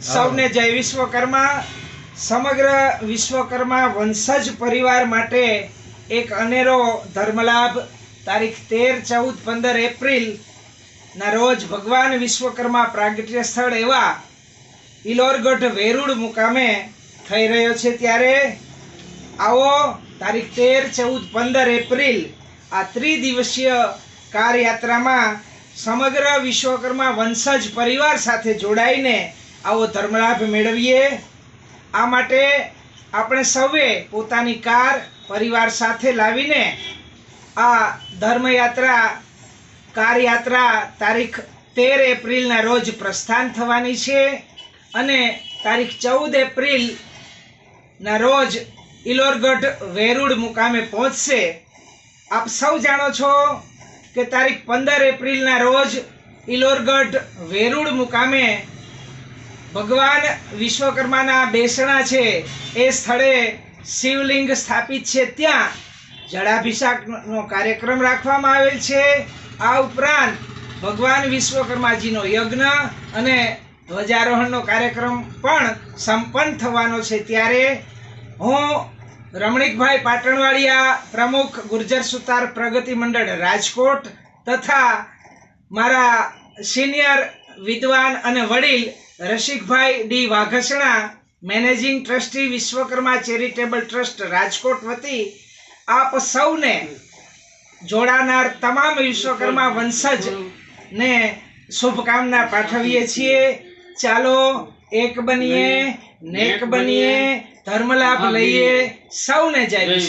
સૌને જય વિશ્વકર્મા. સમગ્ર વિશ્વકર્મા વંશજ પરિવાર માટે એક અનેરો ધર્મલાભ. તારીખ તેર, ચૌદ, પંદર એપ્રિલ ના રોજ ભગવાન વિશ્વકર્મા પ્રાગટ્ય સ્થળ એવા ઇલોરગઢ વેરુડ મુકામે થઈ રહ્યો છે ત્યારે આવો તારીખ તેર, ચૌદ, પંદર એપ્રિલ આ ત્રિદિવસીય કારયાત્રામાં સમગ્ર વિશ્વકર્મા વંશજ પરિવાર સાથે જોડાઈને આવો ધર્મલાભ મેળવીએ. આ માટે આપણે સૌએ પોતાની કાર પરિવાર સાથે લાવીને આ ધર્મયાત્રા કાર યાત્રા તારીખ તેર એપ્રિલના રોજ પ્રસ્થાન થવાની છે અને તારીખ ચૌદ એપ્રિલના રોજ ઇલોરગઢ વેરુડ મુકામે પહોંચશે. આપ સૌ જાણો છો કે તારીખ પંદર એપ્રિલના રોજ ઇલોરગઢ વેરુડ મુકામે ભગવાન વિશ્વકર્માના બેસણા છે, એ સ્થળે શિવલિંગ સ્થાપિત છે. ત્યાં જળાભિષાકનો કાર્યક્રમ રાખવામાં આવેલ છે. આ ઉપરાંત ભગવાન વિશ્વકર્માજીનો યજ્ઞ અને ધ્વજારોહણનો કાર્યક્રમ પણ સંપન્ન થવાનો છે. ત્યારે હું રમણીકભાઈ પાટણવાડિયા પ્રમુખ ગુર્જર સુતાર પ્રગતિ મંડળ રાજકોટ તથા મારા સિનિયર વિદ્વાન અને વડીલ Rasikbhai D Vaghasana, managing trustee Vishwakarma charitable trust Rajkot વતી આપ સૌને જોડાનાર તમામ વિશ્વકર્મા વંશજ ને શુભકામના પાઠવીએ છીએ. ચાલો, એક બનીએ, નેક બનીએ, ધર્મલાભ લઈએ. સૌને જય